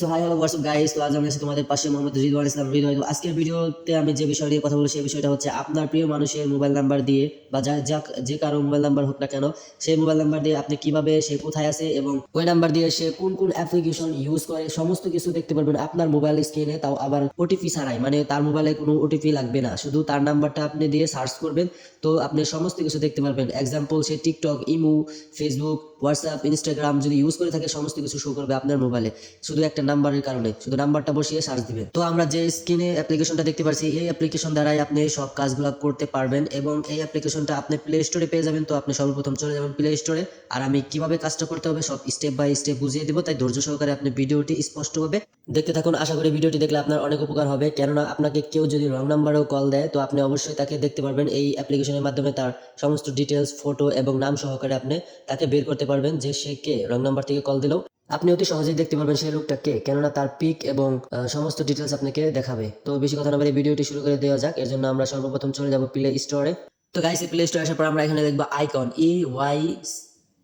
So hi hello WhatsApp guys তো আজ আমি আছি তোমাদের পাশে, মোহাম্মদ রিদওয়ান ইসলাম। তো আজকের ভিডিওতে আমি যে বিষয় নিয়ে কথা বলব, সেই বিষয়টা হচ্ছে আপনার প্রিয় মানুষের মোবাইল নাম্বার দিয়ে, বা যা যা, যে কারও মোবাইল নাম্বার হোক না কেন, সেই মোবাইল নাম্বার দিয়ে আপনি কীভাবে, সে কোথায় আছে এবং ওই নাম্বার দিয়ে সে কোন কোন অ্যাপ্লিকেশন ইউজ করে, সমস্ত কিছু দেখতে পারবেন আপনার মোবাইল স্ক্রিনে তাও আবার ওটিপি ছাড়াই। মানে তার মোবাইলে কোনো ওটিপি লাগবে না। শুধু তার নাম্বারটা আপনি দিয়ে সার্চ করবেন, তো আপনি সমস্ত কিছু দেখতে পারবেন। এক্সাম্পল সে TikTok imo Facebook WhatsApp Instagram যদি ইউজ করে থাকে, সমস্ত কিছু শো করবে আপনার মোবাইলে শুধু একটা নাম্বারের কারণে, শুধু নাম্বারটা বসিয়ে সার্চ দিবেন। তো আমরা যে স্ক্রিনে অ্যাপ্লিকেশনটা দেখতে পাচ্ছি এই অ্যাপ্লিকেশন দ্বারাই আপনি সব কাজগুলো করতে পারবেন এবং এই অ্যাপ্লিকেশনটা আপনি প্লে স্টোরে পেয়ে যাবেন। তো আপনি সর্বপ্রথম চলে যাবেন প্লে স্টোরে আর আমি কীভাবে কাজটা করতে হবে সব স্টেপ বাই স্টেপ বুঝিয়ে দেবো, তাই ধৈর্য সহকারে আপনি ভিডিওটি স্পষ্টভাবে দেখতে থাকুন। আশা করি ভিডিওটি দেখলে আপনার অনেক উপকার হবে, কেননা আপনাকে কেউ যদি রং নাম্বারেও কল দেয়, তো আপনি অবশ্যই তাকে দেখতে পারবেন। এই অ্যাপ্লিকেশনের মাধ্যমে তার সমস্ত ডিটেলস ফটো এবং নাম সহকারে আপনি তাকে বের করতে পারবেন যে সে কে রং নাম্বার থেকে কল দিলেও আপনি অতি সহজেই দেখতে পারবেন সেই লোকটা কে, কেননা তার পিক এবং সমস্ত ডিটেলস আপনাকে দেখাবে। তো বেশি কথা না বলে ভিডিওটি শুরু করে দেওয়া যাক, এর জন্য আমরা সর্বপ্রথম চলে যাব প্লে স্টোরে তো গাইস প্লে স্টোরে আসার পর আমরা এখানে দেখব icon E Y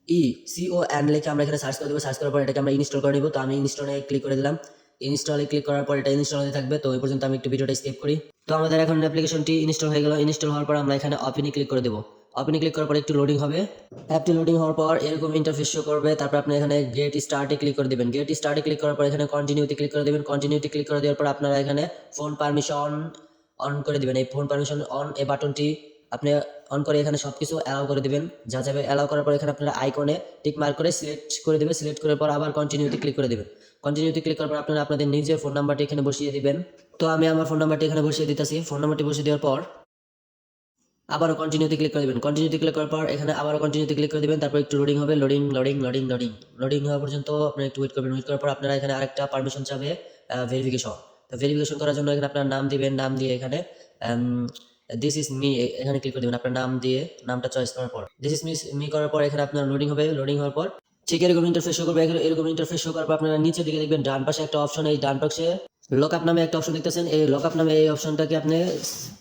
E C O N লিখে আমরা এখানে সার্চ করে দেবো। সার্চ করার পর এটাকে আমরা ইনস্টল করে নিব। তো আমি ইনস্টলে ক্লিক করে দিলাম। ইনস্টলে ক্লিক করার পর এটা ইনস্টল হতে থাকবে। তো এই পর্যন্ত আমি একটু ভিডিওটা স্কিপ করি। তো আমাদের এখন অ্যাপ্লিকেশনটি ইনস্টল হয়ে গেল। ইনস্টল হওয়ার পর আমরা এখানে ওপেনে ক্লিক করে দেবো। ওপেনে ক্লিক করার পর একটু লোডিং হবে। অ্যাপটি লোডিং হওয়ার পর এরকম ইন্টারফেস শো করবে, তারপর আপনি এখানে গেট স্টার্টে ক্লিক করে দেবেন। গেট স্টার্টে ক্লিক করার পর এখানে কন্টিনিউতে ক্লিক করে দেবেন। কন্টিনিউতে ক্লিক করে দেওয়ার পর আপনারা এখানে ফোন পারমিশন অন করে দিবেন। এই ফোন পারমিশন অন এই বাটনটি আপনি অন করে এখানে সব কিছু অ্যালাউ করে দিবেন। যা যাবে অ্যালাউ করার পর এখানে আপনারা আইকনে টিক মার্ক করে সিলেক্ট করে দেবেন। সিলেক্ট করার পর আবার কন্টিনিউতে ক্লিক করে দেবেন। কন্টিনিউতে ক্লিক করার পর আপনারা আপনাদের নিজের ফোন নাম্বারটি এখানে বসিয়ে দিবেন। তো আমি আমার ফোন নাম্বারটি এখানে বসিয়ে দিতেছি। ফোন নাম্বারটি বসিয়ে দেওয়ার পর আবারও কন্টিনিউতে ক্লিক করে দেবেন। কন্টিনিউতে ক্লিক করার পর এখানে আবারও কন্টিনিউতে ক্লিক করে দেবেন, তারপর একটু লোডিং হবে loading loading loading loading loading হওয়া পর্যন্ত আপনারা একটু ওয়েট করবেন। ওয়েট করার পর আপনারা এখানে আরেকটা পারমিশন চাবে ভেরিফিকেশন তো ভেরিফিকেশন করার জন্য এখানে আপনার নাম দিবেন, নাম দিয়ে এখানে দিস ইজ মি এখানে ক্লিক করে দেবেন আপনার নাম দিয়ে, নামটা চয়েস করার পর। দিস ইজ মি মি করার পর এখানে আপনার লোডিং হবে লোডিং হওয়ার পর ঠিক এরকম ইন্টারফেস শো করবে। এরকম ইন্টারফেস শো করার পর আপনারা নিচের দিকে দেখবেন, ডান পাশে একটা অপশন এই ডান পাশে লক আপ নামে একটা অপশন দেখতেছেন। এই লক আপ নামে এই অপশনটাকে আপনি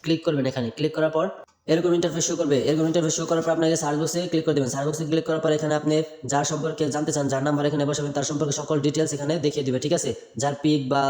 ক্লিক করবেন এখানে। ক্লিক করার পর এরকম ইন্টারফেস শো করবে। এরকম ইন্টারফেস শো করার পর আপনাকে সার্চ বক্সে ক্লিক করে দেবেন। সার্চ বক্সে ক্লিক করার পর এখানে আপনি যার সম্পর্কে জানতে চান, যার নাম্বার এখানে বসাবেন তার সম্পর্কে সকল ডিটেলস এখানে দেখিয়ে দিবে, ঠিক আছে? যার পিক বা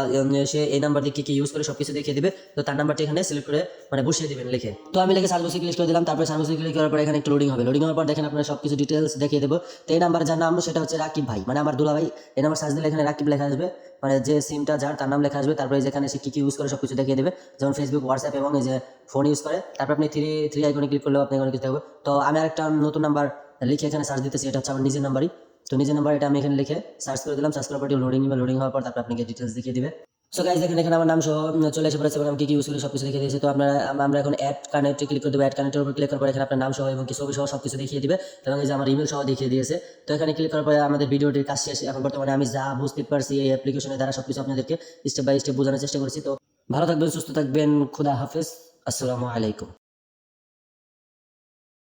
সে এই নাম্বার দিয়ে কি কি ইউজ করে সব কিছু দেখিয়ে দিবে। তো তার নাম্বারটি এখানে সিলেক্ট করে মানে বসিয়ে দিবেন লিখে। তো আমি লিখে সার্চ বক্সে ক্লিক করে দিলাম। তারপর সার্চ বক্সে ক্লিক করার পর এখানে একটু লোডিং হবে। লোডিং হওয়ার পর দেখেন আপনার সবকিছু ডিটেলস দেখিয়ে দেবো। তো এই নাম্বার যার নাম সেটা হচ্ছে রাকিব ভাই মানে আমার দুলা ভাই এই নাম্বার সার্চ দিলে এখানে রাকিব লেখা আসবে। মানে যে সিমটা যার, তার নাম লেখা আসবে, তারপরে যেখানে সে কী কী ইউজ করে সব কিছু দেখিয়ে দেবে। যেমন ফেসবুক হোয়াটসঅ্যাপ এবং এই যে ফোন ইউজ করে। তারপর আপনি থ্রি থ্রি আইকনে ক্লিক করলেও আপনি এখানে ক্লিক হবে তো আমি আরেকটা নতুন নাম্বার লিখে এখানে সার্চ দিতেছি, এটা হচ্ছে আমার নিজের নাম্বারই তো নিজের নাম্বার এটা আমি এখানে লিখে সার্চ করে দিলাম সার্চ করার পর লোডিং বা লোডিং হওয়ার পর তারপর আপনাকে ডিটেলস দেখিয়ে দিবে। সো গাইজ দেখেন, এখানে আমার নাম সহ চলে এসে পড়েছে এবং আমি কি ইউজ করি সব কিছু দেখিয়ে দিয়েছে। তো আপনারা আমরা এখন অ্যাড কানেক্টে ক্লিক করে দেবো অ্যাড কানেক্টের উপর ক্লিক করার পর এখানে আপনার নাম সহ এবং কি ছবি সহ সব কিছু দেখিয়ে দিবে। এবং এই যে আমার ইমেল সহ দেখিয়ে দিয়েছে। তো এখানে ক্লিক করার পরে আমাদের ভিডিওটির কাজ শেষ। এখন বর্তমানে আমি যা বুঝতে পারছি এই অ্যাপ্লিকেশনের দ্বারা সব কিছু আপনাদেরকে স্টেপ বাই স্টেপ বোঝানোর চেষ্টা করছি। তো ভালো থাকবেন, সুস্থ থাকবেন, খুদা হাফিজ। আসসালামু আলাইকুম।